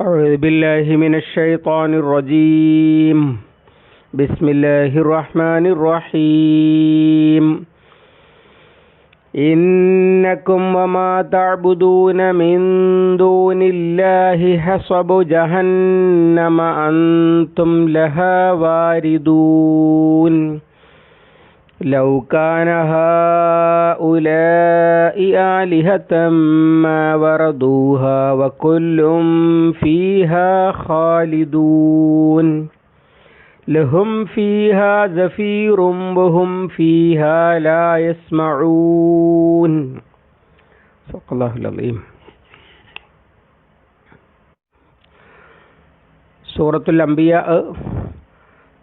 أعوذ بالله من الشيطان الرجيم. بسم الله الرحمن الرحيم. إنكم وما تعبدون من دون الله حصب جهنم أنتم لها واردون. لو كان هؤلاء آلهة ما وردوها وكل فيها خالدون لهم فيها زفير وهم فيها لا يسمعون صدق الله العظيم സൂറത്തുൽ അംബിയ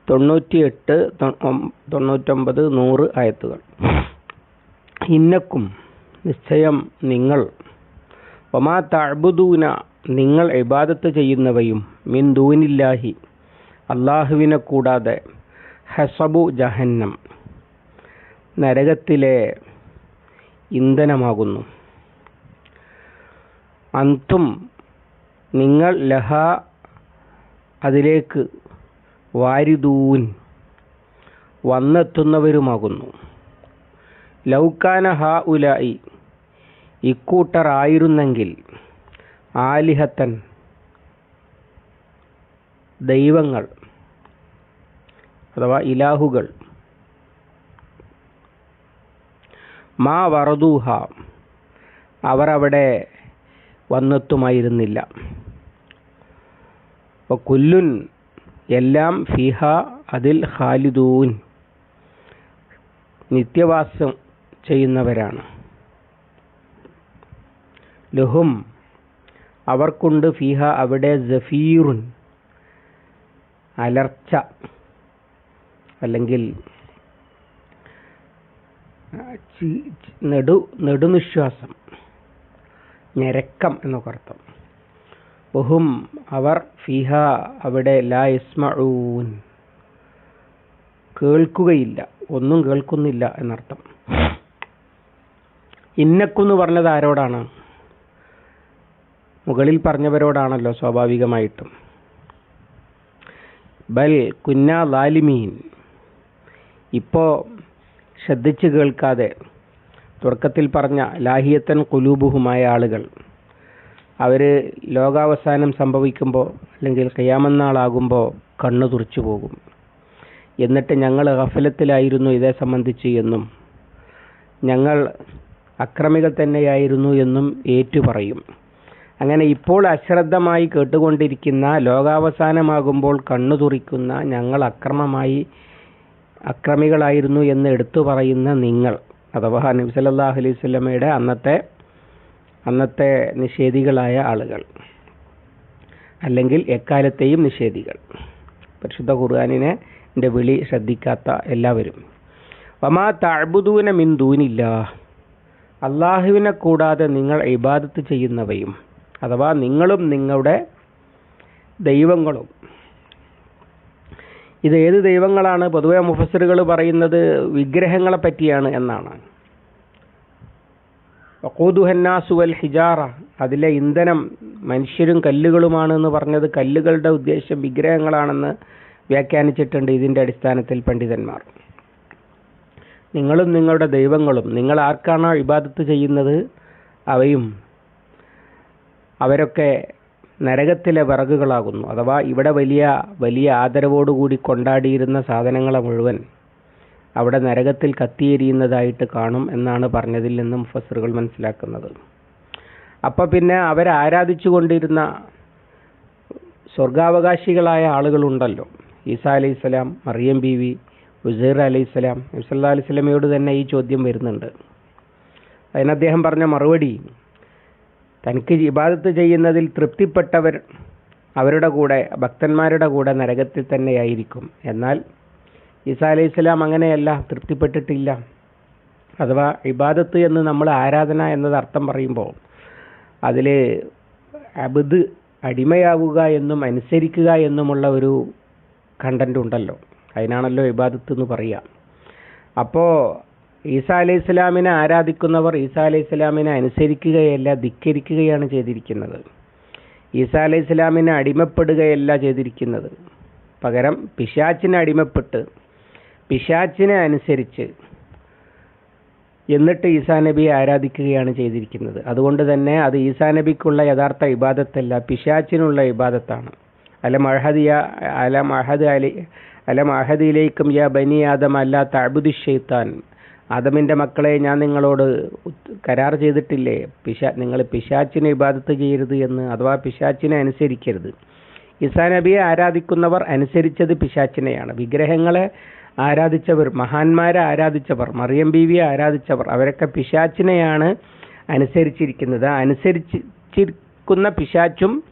തൊണ്ണൂറ്റിയെട്ട് തൊണ്ണൂറ്റൊമ്പത് നൂറ് ആയത്തുകൾ. ഇന്നക്കും നിശ്ചയം നിങ്ങൾ ഒമാ തഅബുദൂന നിങ്ങൾ ഇബാദത്ത് ചെയ്യുന്നവയും മിൻ ദൂനില്ലാഹി അള്ളാഹുവിനെ കൂടാതെ ഹസബു ജഹന്നം നരകത്തിലെ ഇന്ധനമാകുന്നു. അന്തും നിങ്ങൾ ലഹ അതിലേക്ക് വാരിദൂൻ. വന്നെത്തുന്നവരുമാകുന്നു. ലൗക്കാന ഹ ഉലായി ഇക്കൂട്ടർ ആയിരുന്നെങ്കിൽ ആലിഹത്തൻ ദൈവങ്ങൾ അഥവാ ഇലാഹുകൾ. മാ വറദൂഹ. അവർ അവിടെ വന്നെത്തുമായിരുന്നില്ല. അപ്പോൾ കുല്ലുൻ എല്ലാം ഫിഹ അതിൽ ഖാലിദൂൻ. നിത്യവാസം ചെയ്യുന്നവരാണ്. ലഹും അവർക്കുണ്ട് ഫിഹ അവിടെ ജഫീറുൻ അലർച്ച. അല്ലെങ്കിൽ നെടു നെടുനിശ്വാസം. ഞരക്കം എന്നൊക്കെ അർത്ഥം ബഹും അവർ ഫിഹ അവിടെ ലാ കേൾക്കുകയില്ല. ഒന്നും കേൾക്കുന്നില്ല എന്നർത്ഥം. ഇന്നക്കുന്ന് പറഞ്ഞത് ആരോടാണ്? മുകളിൽ പറഞ്ഞവരോടാണല്ലോ സ്വാഭാവികമായിട്ടും. ബൽ കുന്ന ലാലിമീൻ. ഇപ്പോൾ ശ്രദ്ധിച്ച് കേൾക്കാതെ തുടക്കത്തിൽ പറഞ്ഞ ലാഹിയത്തൻ കുലൂബുഹുമായ ആളുകൾ അവർ ലോകാവസാനം സംഭവിക്കുമ്പോൾ അല്ലെങ്കിൽ കയ്യാമന്നാളാകുമ്പോൾ കണ്ണു തുറച്ചു പോകും. എന്നിട്ട് ഞങ്ങൾ ഗഫലത്തിലായിരുന്നു ഇതേ സംബന്ധിച്ച് എന്നും ഞങ്ങൾ അക്രമികൾ തന്നെയായിരുന്നു എന്നും ഏറ്റു പറയും. അങ്ങനെ ഇപ്പോൾ അശ്രദ്ധമായി കേട്ടുകൊണ്ടിരിക്കുന്ന ലോകാവസാനമാകുമ്പോൾ കണ്ണു തുറിക്കുന്ന ഞങ്ങൾ അക്രമമായി അക്രമികളായിരുന്നു എന്ന് എടുത്തു പറയുന്ന നിങ്ങൾ അഥവാ നബി സല്ലല്ലാഹു അലൈഹി അന്നത്തെ അന്നത്തെ നിഷേധികളായ ആളുകൾ. അല്ലെങ്കിൽ എക്കാലത്തെയും നിഷേധികൾ. പരിശുദ്ധ ഖുർആാനിനെ വിളി ശ്രദ്ധിക്കാത്ത എല്ലാവരും. വമാ താഴ്ബുദൂന മിൻ ദൂനില്ല അള്ളാഹുവിനെ കൂടാതെ നിങ്ങൾ ഇബാദത്ത് ചെയ്യുന്നവയും അഥവാ നിങ്ങളും നിങ്ങളുടെ ദൈവങ്ങളും. ഇത് ഏത് ദൈവങ്ങളാണ്? പൊതുവെ മുഫസറുകൾ പറയുന്നത് വിഗ്രഹങ്ങളെ പറ്റിയാണ് എന്നാണ്. വഖൂദുഹന്നാസു വൽ ഹിജാറ. അതിലെ ഇന്ധനം മനുഷ്യരും കല്ലുകളുമാണ് എന്ന് പറഞ്ഞത് കല്ലുകളുടെ ഉദ്ദേശം വിഗ്രഹങ്ങളാണെന്ന് വ്യാഖ്യാനിച്ചിട്ടുണ്ട് ഇതിന്റെ അടിസ്ഥാനത്തിൽ പണ്ഡിതന്മാർ. നിങ്ങളും നിങ്ങളുടെ ദൈവങ്ങളും നിങ്ങൾ ആർക്കാണോ ഇബാദത്ത് ചെയ്യുന്നത് അവയും അവരൊക്കെ നരകത്തിലെ വിറകുകളാകുന്നു. അഥവാ ഇവിടെ വലിയ വലിയ ആദരവോടുകൂടി കൊണ്ടാടിയിരുന്ന സാധനങ്ങളെ മുഴുവൻ അവിടെ നരകത്തിൽ കത്തിയെരിയുന്നതായിട്ട് കാണും എന്നാണ് പറഞ്ഞതിൽ നിന്നും ഫസറുകൾ മനസ്സിലാക്കുന്നത്. അപ്പം പിന്നെ അവർ ആരാധിച്ചു കൊണ്ടിരുന്ന സ്വർഗാവകാശികളായ ആളുകളുണ്ടല്ലോ. ഈസാ അലൈഹിസ്സലാം മറിയം ബി വി ഉസൈർ അലൈഹിസ്സലാം നബ്സല്ലാ അലൈഹിസ്ലമയോട് തന്നെ ഈ ചോദ്യം വരുന്നുണ്ട്. അതിന് അദ്ദേഹം പറഞ്ഞ മറുപടി തനിക്ക് ഇബാദത്ത് ചെയ്യുന്നതിൽ തൃപ്തിപ്പെട്ടവർ അവരുടെ കൂടെ ഭക്തന്മാരുടെ കൂടെ നരകത്തിൽ തന്നെയായിരിക്കും. എന്നാൽ ഈസാ അലൈഹി സ്വലാം അങ്ങനെയല്ല തൃപ്തിപ്പെട്ടിട്ടില്ല. അഥവാ ഇബാദത്ത് എന്ന് നമ്മൾ ആരാധന എന്നത് അർത്ഥം പറയുമ്പോൾ അതിൽ അബുദ് അടിമയാവുക എന്നും അനുസരിക്കുക എന്നുമുള്ള ഒരു കണ്ടന്റ് ഉണ്ടല്ലോ. അതിനാണല്ലോ ഇബാദത്ത് എന്ന് പറയുക അപ്പോൾ ഈസാ അലൈഹി സ്വലാമിനെ ആരാധിക്കുന്നവർ ഈസാ അലൈഹി സ്വലാമിനെ അനുസരിക്കുകയല്ല ധിക്കരിക്കുകയാണ് ചെയ്തിരിക്കുന്നത്. ഈസാ അലൈഹി സ്വലാമിനെ അടിമപ്പെടുകയല്ല ചെയ്തിരിക്കുന്നത്. പകരം പിശാച്ചിനെ അടിമപ്പെട്ട് പിശാച്ചിനെ അനുസരിച്ച് എന്നിട്ട് ഈസാ നബിയെ ആരാധിക്കുകയാണ് ചെയ്തിരിക്കുന്നത്. അതുകൊണ്ട് തന്നെ അത് ഈസാ നബിക്കുള്ള യഥാർത്ഥ ഇബാദത്തല്ല പിശാച്ചിനുള്ള ഇബാദത്താണ്. അല മഹദിയ അല മഹദ് അലി അല മഹദിയിലേക്കും യാ ബനി ആദം അല്ല തഅബുദു ഷെയ്ത്താൻ ആദമിന്റെ മക്കളെ ഞാൻ നിങ്ങളോട് കരാർ ചെയ്തിട്ടില്ലേ? പിശാ നിങ്ങൾ പിശാച്ചിനെ ഇബാദത്ത് ചെയ്യരുത് എന്ന് അഥവാ പിശാച്ചിനെ അനുസരിക്കരുത്. ഈസാ നബിയെ ആരാധിക്കുന്നവർ അനുസരിച്ചത് പിശാച്ചിനെയാണ് വിഗ്രഹങ്ങളെ ആരാധിച്ചവർ മഹാന്മാരെ ആരാധിച്ചവർ മറിയം ബീവിയെ ആരാധിച്ചവർ അവരൊക്കെ പിശാച്ചിനെയാണ് അനുസരിച്ചിരിക്കുന്നത്. അനുസരിച്ചിരിക്കുന്ന പിശാച്ചും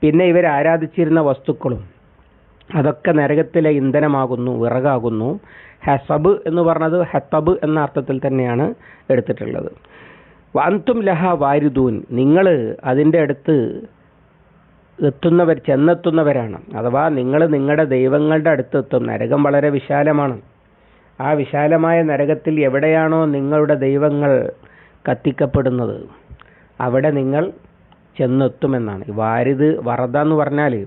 പിന്നെ ഇവർ ആരാധിച്ചിരുന്ന വസ്തുക്കളും. അതൊക്കെ നരകത്തിലെ ഇന്ധനമാകുന്നു വിറകാകുന്നു. ഹസബ് എന്ന് പറഞ്ഞത് ഹത്തബ് എന്ന അർത്ഥത്തിൽ തന്നെയാണ് എടുത്തിട്ടുള്ളത്. വാന്തും ലഹ വാരുദൂൻ നിങ്ങൾ അതിന്റെ അടുത്ത് എത്തുന്നവർ ചെന്നെത്തുന്നവരാണ്. അഥവാ നിങ്ങൾ നിങ്ങളുടെ ദൈവങ്ങളുടെ അടുത്ത് എത്തും നരകം വളരെ വിശാലമാണ്. ആ വിശാലമായ നരകത്തിൽ എവിടെയാണോ നിങ്ങളുടെ ദൈവങ്ങൾ കത്തിക്കപ്പെടുന്നത് അവിടെ നിങ്ങൾ ചെന്നെത്തുമെന്നാണ്. വാരിത് വറദ എന്ന് പറഞ്ഞാൽ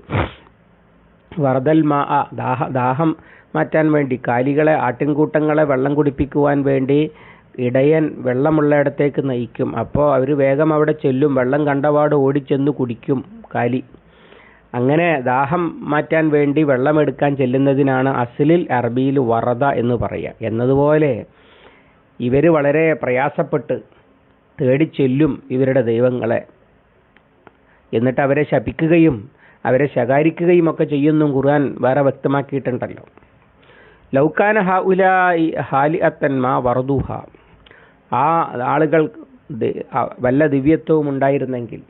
വറദൽ മാ ആ, ദാഹ ദാഹം മാറ്റാൻ വേണ്ടി കാലികളെ ആട്ടിൻകൂട്ടങ്ങളെ വെള്ളം കുടിപ്പിക്കുവാൻ വേണ്ടി ഇടയൻ വെള്ളമുള്ളയിടത്തേക്ക് നയിക്കും. അപ്പോൾ അവർ വേഗം അവിടെ ചെല്ലും. വെള്ളം കണ്ടപാട് ഓടിച്ചെന്ന് കുടിക്കും കാലി. അങ്ങനെ ദാഹം മാറ്റാൻ വേണ്ടി വെള്ളമെടുക്കാൻ ചെല്ലുന്നതിനാണ് അസിലിൽ അറബിയിൽ വറദ എന്ന് പറയുക. എന്നതുപോലെ ഇവർ വളരെ പ്രയാസപ്പെട്ട് തേടി ചെല്ലും ഇവരുടെ ദൈവങ്ങളെ. എന്നിട്ട് അവരെ ശപിക്കുകയും അവരെ ശകാരിക്കുകയും ഒക്കെ ചെയ്യുന്നു ഖുർആൻ വേറെ വ്യക്തമാക്കിയിട്ടുണ്ടല്ലോ. ലൗക്കാന ഉല ഹാലി അത്തന്മാ വറദൂഹ. ആ ആളുകൾ വല്ല ദിവ്യത്വവും ഉണ്ടായിരുന്നെങ്കിൽ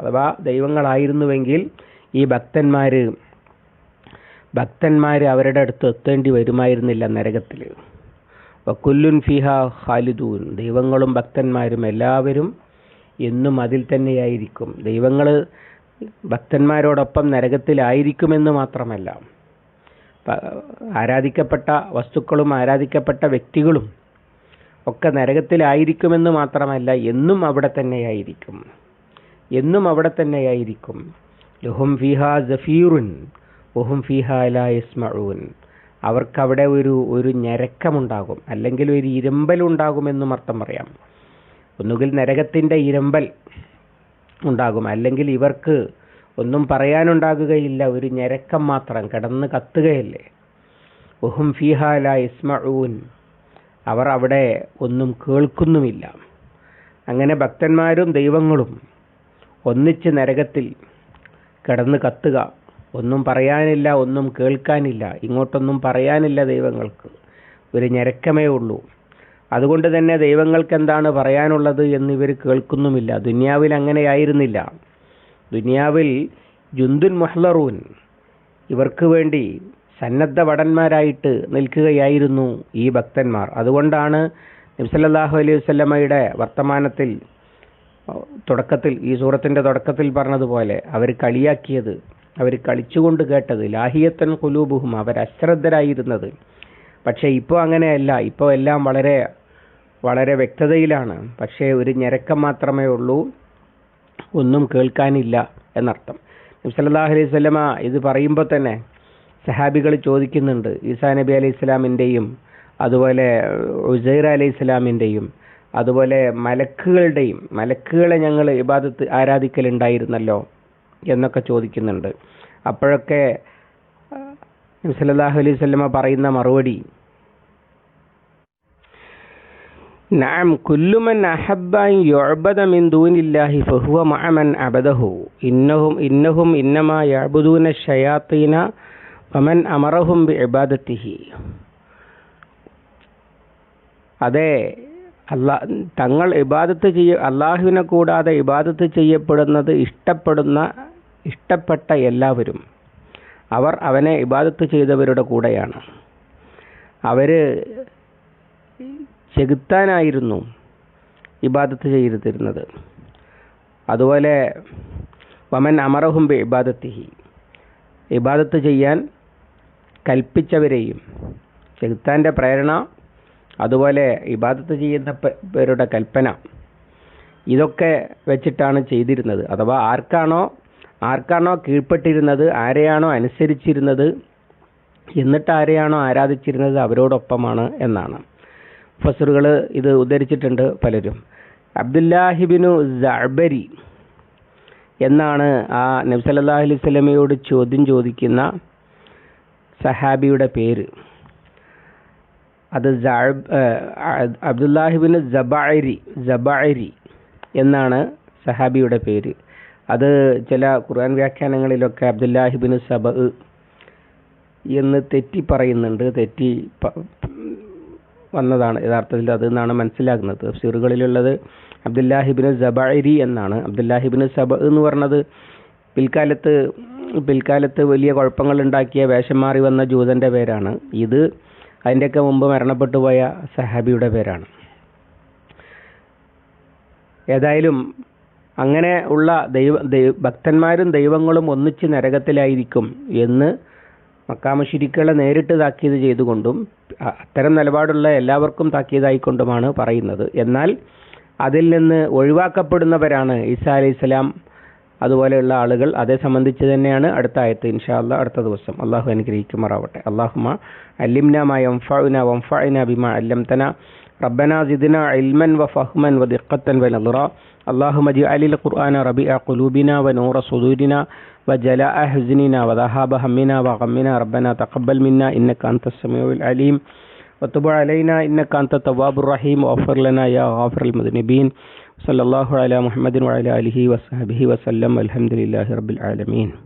അഥവാ ദൈവങ്ങളായിരുന്നുവെങ്കിൽ ഈ ഭക്തന്മാർ ഭക്തന്മാർ അവരുടെ അടുത്ത് എത്തേണ്ടി വരുമായിരുന്നില്ല നരകത്തിൽ വക്കുല്ലുൻ ഫിഹ ഖാലിദൂൻ. ദൈവങ്ങളും ഭക്തന്മാരും എല്ലാവരും എന്നും അതിൽ തന്നെയായിരിക്കും. ദൈവങ്ങൾ ഭക്തന്മാരോടൊപ്പം നരകത്തിലായിരിക്കുമെന്ന് മാത്രമല്ല ആരാധിക്കപ്പെട്ട വസ്തുക്കളും ആരാധിക്കപ്പെട്ട വ്യക്തികളും ഒക്കെ നരകത്തിലായിരിക്കുമെന്ന് മാത്രമല്ല എന്നും അവിടെ തന്നെയായിരിക്കും. എന്നും അവിടെ തന്നെയായിരിക്കും. ലുഹും ഫിഹ ജഫീറുൻ വഹും ഫിഹ ലാ അവർക്കവിടെ ഒരു ഒരു ഞരക്കമുണ്ടാകും അല്ലെങ്കിൽ ഒരു ഇരമ്പലുണ്ടാകുമെന്നും അർത്ഥം പറയാം. ഒന്നുകിൽ നരകത്തിന്റെ ഇരമ്പൽ ഉണ്ടാകും അല്ലെങ്കിൽ ഇവർക്ക് ഒന്നും പറയാനുണ്ടാകുകയില്ല ഒരു ഞരക്കം മാത്രം കിടന്ന് കത്തുകയല്ലേ. ഒഹും ഫിഹ ലാ അവർ അവിടെ ഒന്നും കേൾക്കുന്നുമില്ല. അങ്ങനെ ഭക്തന്മാരും ദൈവങ്ങളും ഒന്നിച്ച് നരകത്തിൽ കിടന്ന് കത്തുക. ഒന്നും പറയാനില്ല ഒന്നും കേൾക്കാനില്ല. ഇങ്ങോട്ടൊന്നും പറയാനില്ല ദൈവങ്ങൾക്ക്. ഒരു ഞരക്കമേ ഉള്ളൂ. അതുകൊണ്ട് തന്നെ ദൈവങ്ങൾക്ക് എന്താണ് പറയാനുള്ളത് ഇവർ കേൾക്കുന്നുമില്ല. ദുനിയാവിൽ അങ്ങനെയായിരുന്നില്ല. ദുനിയാവിൽ ജുന്തുൻ മഹ്ലറൂൻ ഇവർക്ക് വേണ്ടി സന്നദ്ധ വടന്മാരായിട്ട് നിൽക്കുകയായിരുന്നു ഈ ഭക്തന്മാർ. അതുകൊണ്ടാണ് നബ്സല്ലാഹു അലൈഹി വസല്ലമയുടെ വർത്തമാനത്തിൽ തുടക്കത്തിൽ ഈ സൂറത്തിന്റെ തുടക്കത്തിൽ പറഞ്ഞതുപോലെ അവർ കളിയാക്കിയത് അവർ കളിച്ചുകൊണ്ട് കേട്ടത് ലാഹിയത്തൻ കുലൂബുഹും അവർ അശ്രദ്ധരായിരുന്നത്. പക്ഷേ ഇപ്പോൾ അങ്ങനെയല്ല. ഇപ്പോൾ എല്ലാം വളരെ വളരെ വ്യക്തതയിലാണ്. പക്ഷേ ഒരു ഞരക്കം മാത്രമേ ഉള്ളൂ. ഒന്നും കേൾക്കാനില്ല എന്നർത്ഥം. നബി സല്ലല്ലാഹു അലൈഹി സ്വലമ ഇത് പറയുമ്പോൾ തന്നെ സഹാബികൾ ചോദിക്കുന്നുണ്ട് ഈസാ നബി അലൈഹി ഇസ്ലാമിന്റെയും അതുപോലെ ഉസൈർ അലൈഹി ഇസ്ലാമിന്റെയും അതുപോലെ മലക്കുകളുടെയും മലക്കുകളെ ഞങ്ങൾ ഇബാദത്ത് ആരാധിക്കലുണ്ടായിരുന്നല്ലോ എന്നൊക്കെ ചോദിക്കുന്നുണ്ട്. അപ്പോഴൊക്കെ സല്ലല്ലാഹു അലൈഹി വസല്ലമ പറയുന്ന മറുപടി നഅം മിൻ ദൂനില്ലാഹി ഫഹുവ മഅമൻ അബദഹു. ഇന്നഹും ഇന്നഹും വമൻ അമറഹും ബി ഇബാദത്തിഹി അതെ അല്ലാ തങ്ങൾ ഇബാദത്ത് ചെയ്യ അള്ളാഹുവിനെ കൂടാതെ ഇബാദത്ത് ചെയ്യപ്പെടുന്നത് ഇഷ്ടപ്പെടുന്ന ഇഷ്ടപ്പെട്ട എല്ലാവരും അവർ അവനെ ഇബാദത്ത് ചെയ്തവരുടെ കൂടെയാണ്. അവർ ചെകുത്താനായിരുന്നു ഇബാദത്ത് ചെയ്തിരുന്നത്. അതുപോലെ വമൻ അമറഹും ബി ഇബാദത്തിഹി. ഇബാദത്ത് ചെയ്യാൻ കൽപ്പിച്ചവരെയും ചെകുത്താന്റെ പ്രേരണ അതുപോലെ ഇബാദത്ത് ചെയ്യുന്ന പേരുടെ കൽപ്പന. ഇതൊക്കെ വെച്ചിട്ടാണ് ചെയ്തിരുന്നത്. അഥവാ ആർക്കാണോ ആർക്കാണോ കീഴ്പ്പെട്ടിരുന്നത് ആരെയാണോ അനുസരിച്ചിരുന്നത് എന്നിട്ട് ആരെയാണോ ആരാധിച്ചിരുന്നത് അവരോടൊപ്പമാണ് എന്നാണ്. ഫസറുകൾ ഇത് ഉദ്ധരിച്ചിട്ടുണ്ട് പലരും. അബ്ദുല്ലാഹിബിനു ജഅബരി എന്നാണ് ആ നബ്സല്ലാ അലൈഹി ചോദ്യം ചോദിക്കുന്ന സഹാബിയുടെ പേര്. അത് അബ്ദുല്ലാഹിബിന് ജബാരി ജബാരി എന്നാണ് സഹാബിയുടെ പേര്. അത് ചില ഖുർആൻ വ്യാഖ്യാനങ്ങളിലൊക്കെ അബ്ദുല്ലാഹിബിന് സബ എന്ന് തെറ്റി പറയുന്നുണ്ട് തെറ്റി വന്നതാണ് യഥാർത്ഥത്തിൽ അത് എന്നാണ് മനസ്സിലാക്കുന്നത് തഫ്സീറുകളിലുള്ളത് അബ്ദുല്ലാഹിബിന് ജബാരി എന്നാണ്. അബ്ദുല്ലാഹിബിന് സബ എന്ന് പറഞ്ഞത് പിൽക്കാലത്ത് പിൽക്കാലത്ത് വലിയ കുഴപ്പങ്ങൾ ഉണ്ടാക്കിയ വേഷം മാറി വന്ന ജൂതന്റെ പേരാണ്. ഇത് അതിന്റെയൊക്കെ മുമ്പ് മരണപ്പെട്ടു പോയ സഹാബിയുടെ പേരാണ്. ഏതായാലും അങ്ങനെ ഉള്ള ദൈവ ദൈവ ഭക്തന്മാരും ദൈവങ്ങളും ഒന്നിച്ച് നരകത്തിലായിരിക്കും എന്ന് മക്കാമശിരിക്കളെ നേരിട്ട് താക്കീത് ചെയ്തുകൊണ്ടും അത്തരം നിലപാടുള്ള എല്ലാവർക്കും താക്കീതായിക്കൊണ്ടുമാണ് പറയുന്നത്. എന്നാൽ അതിൽ നിന്ന് ഒഴിവാക്കപ്പെടുന്നവരാണ് ഈസാ സ്വലാം അതുപോലെയുള്ള ആളുകൾ അതേ സംബന്ധിച്ച് തന്നെയാണ് അടുത്ത ആയത്ത് ഇൻഷാല്ല അടുത്ത ദിവസം അള്ളാഹു അനുഗ്രഹിക്കുമാറാവട്ടെ അള്ളാഹുമ അല്ലിംന മാ യംഫഉന വംഫഅന ബിമാ അല്ലംതന ربنا زدنا علما وفهما ودقة ونظرا اللهم اجعل القرآن ربيع قلوبنا ونور صدورنا وجلاء حزننا وذهاب همنا وغمنا ربنا تقبل منا إنك أنت السميع العليم وتب علينا إنك أنت التواب الرحيم واغفر لنا يا غافر المذنبين صلى الله على محمد وعلى آله وصحبه وسلم والحمد لله رب العالمين.